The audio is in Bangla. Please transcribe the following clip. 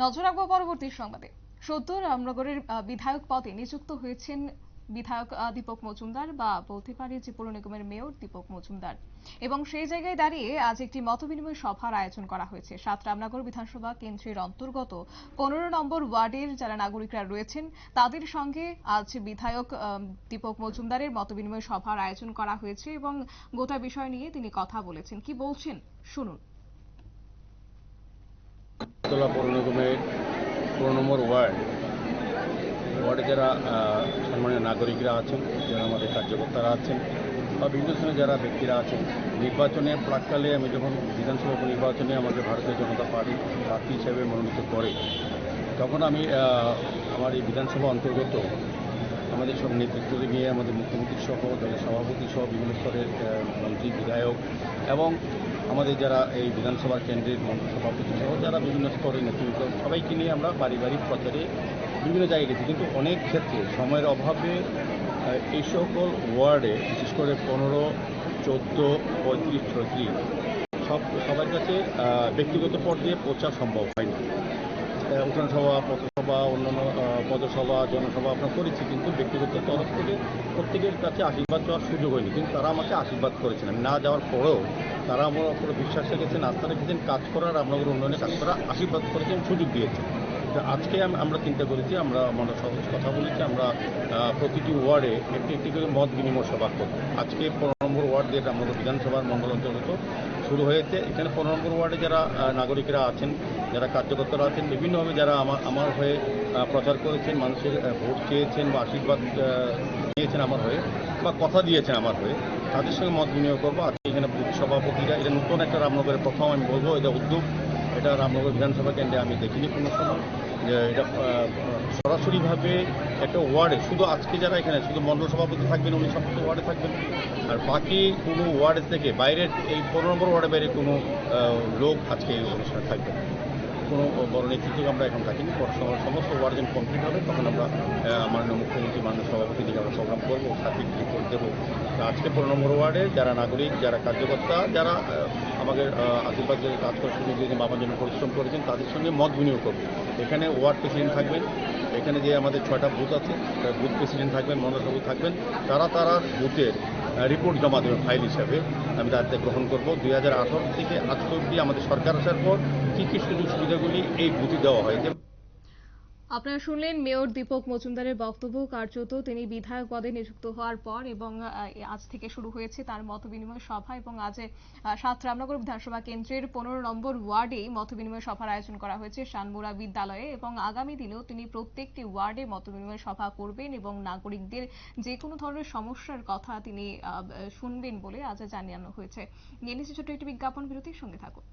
নজর রাখব পরবর্তী সংবাদে। সদ্য রামনগরের বিধায়ক পদে নিযুক্ত হয়েছেন বিধায়ক দীপক মজুমদার বা বলতে পারি যে পৌর নিগমের মেয়র দীপক মজুমদার। এবং সেই জায়গায় দাঁড়িয়ে আজ একটি মতবিনিময় সভার আয়োজন করা হয়েছে। সাত রামনগর বিধানসভা কেন্দ্রের অন্তর্গত পনেরো নম্বর ওয়ার্ডের যারা নাগরিকরা রয়েছেন, তাদের সঙ্গে আজ বিধায়ক দীপক মজুমদারের মতবিনিময় সভার আয়োজন করা হয়েছে এবং গোটা বিষয় নিয়ে তিনি কথা বলেছেন। কি বলছেন? শুনুন। তোলা পৌর নিগমের পনেরো নম্বর ওয়ার্ড, ওয়ার্ডে যারা সম্মানীয় নাগরিকরা আছেন, যারা আমাদের কার্যকর্তারা আছেন বা বিভিন্ন সময় যারা ব্যক্তিরা আছেন নির্বাচনের প্রাককালে আমি যখন বিধানসভা উপনির্বাচনে আমাকে ভারতীয় জনতা পার্টি প্রার্থী হিসেবে মনোনীত করে, তখন আমি আমার এই বিধানসভা অন্তর্গত আমাদের সব নেতৃত্বদের নিয়ে আমাদের মুখ্যমন্ত্রী সহ, দলের সভাপতি সহ, বিভিন্ন স্তরের মন্ত্রী, বিধায়ক এবং আমাদের যারা এই বিধানসভা কেন্দ্রের সভাপতি সহ যারা বিভিন্ন স্তরের নেতৃত্ব সবাইকে নিয়ে আমরা পারিবারিক প্রচারে বিভিন্ন জায়গায় গেছি। কিন্তু অনেক ক্ষেত্রে সময়ের অভাবে এই সকল ওয়ার্ডে বিশেষ করে পনেরো চোদ্দ পঁয়ত্রিশ ছত্রিশ সব সবার কাছে ব্যক্তিগত পর্যায়ে পৌঁছা সম্ভব হয়নি আহ, উঠান সভা পথসভা অন্যান্য পদসভা জনসভা আমরা করেছি কিন্তু ব্যক্তিগত তরফ থেকে প্রত্যেকের কাছে আশীর্বাদ দেওয়ার সুযোগ হয়নি। কিন্তু তারা আমাকে আশীর্বাদ করেছেন। না যাওয়ার পরেও তারা আমার উপরে বিশ্বাস রেখেছেন আস্থা রেখেছেন, কাজ করার, আপনাদের উন্নয়নে কাজ করার আশীর্বাদ করেছেন, সুযোগ দিয়েছেন। আজকে আম- আমরা চিন্তা করেছি, আমরা আমরা সহজ কথা বলেছি, আমরা প্রতিটি ওয়ার্ডে একটি একটি করে মত বিনিময় সভা করব। আজকে পনেরো নম্বর ওয়ার্ড দিয়ে আমাদের বিধানসভার মন্ডল অন্তর্গত শুরু হয়েছে। এখানে পনেরো নম্বর ওয়ার্ডে যারা নাগরিকরা আছেন, যারা কার্যকর্তারা আছেন, বিভিন্নভাবে যারা আমার আমার হয়ে প্রচার করেছেন, মানুষের ভোট চেয়েছেন বা আশীর্বাদ দিয়েছেন আমার হয়ে বা কথা দিয়েছেন আমার হয়ে, তাদের সঙ্গে মত বিনিময় করব। আজকে এখানে সভাপতিরা, এটা নতুন একটা রামনগরের প্রথম, আমি বলব, এটা উদ্যোগ। এটা রামনগর বিধানসভা কেন্দ্রে আমি দেখিনি কোনো সময়। এটা সরাসরিভাবে একটা ওয়ার্ডে, শুধু আজকে যারা এখানে শুধু মন্ডল সভাপতি থাকবেন, উনি সমস্ত ওয়ার্ডে থাকবেন আর বাকি কোনো ওয়ার্ড থেকে বাইরের, এই পনেরো নম্বর ওয়ার্ডের বাইরে কোনো লোক আজকে এই অনুষ্ঠানে থাকবে না। কোনো বড় নেতৃত্ব আমরা এখন থাকিনি সমস্ত ওয়ার্ড যখন কমপ্লিট হবে, তখন আমরা মাননীয় মুখ্যমন্ত্রী, মাননীয় সভাপতি প্রোগ্রাম করব সার্বিক রিপোর্ট দেবো আজকে পনেরো নম্বর ওয়ার্ডে যারা নাগরিক যারা কার্যকর্তা যারা আহ, আমাকে আহ, আশীর্বাদ করে কাজ করার সুযোগ দিয়েছেন বাবার জন্য পরিশ্রম করেছেন তাদের সঙ্গে মত বিনিয়োগ করব। এখানে ওয়ার্ড প্রেসিডেন্ট থাকবেন এখানে যে আমাদের ছয়টা বুথ আছে বুথ প্রেসিডেন্ট থাকবেন মন্ডলসভাপতি থাকবেন তারা তারা বুথের রিপোর্ট জমা দেবেন ফাইল হিসাবে। আমি দায়িত্ব গ্রহণ করব। দুই হাজার আঠারো থেকে আজকে অব্দি আমাদের সরকার আসার পর কী কী সুযোগ সুবিধাগুলি এই বুথে দেওয়া হয়েছে? আপনারা শুনলেন মেয়র দীপক মজুমদারের বক্তব্য। কার্যত তিনি বিধায়ক পদে নিযুক্ত হওয়ার পর এবং আজ থেকে শুরু হয়েছে তার মত বিনিময় সভা এবং আজ সাত রামনগর বিধানসভা কেন্দ্রের পনেরো নম্বর ওয়ার্ডে মত বিনিময় সভার আয়োজন করা হয়েছে শানমুরা বিদ্যালয়ে এবং আগামী দিনেও তিনি প্রত্যেকটি ওয়ার্ডে মত বিনিময় সভা করবেন এবং নাগরিকদের যে কোনো ধরনের সমস্যার কথা তিনি শুনবেন বলে আজ জানানো হয়েছে। নিয়ে ছোট্ট একটি বিজ্ঞাপন বিরতির সঙ্গে থাকুন।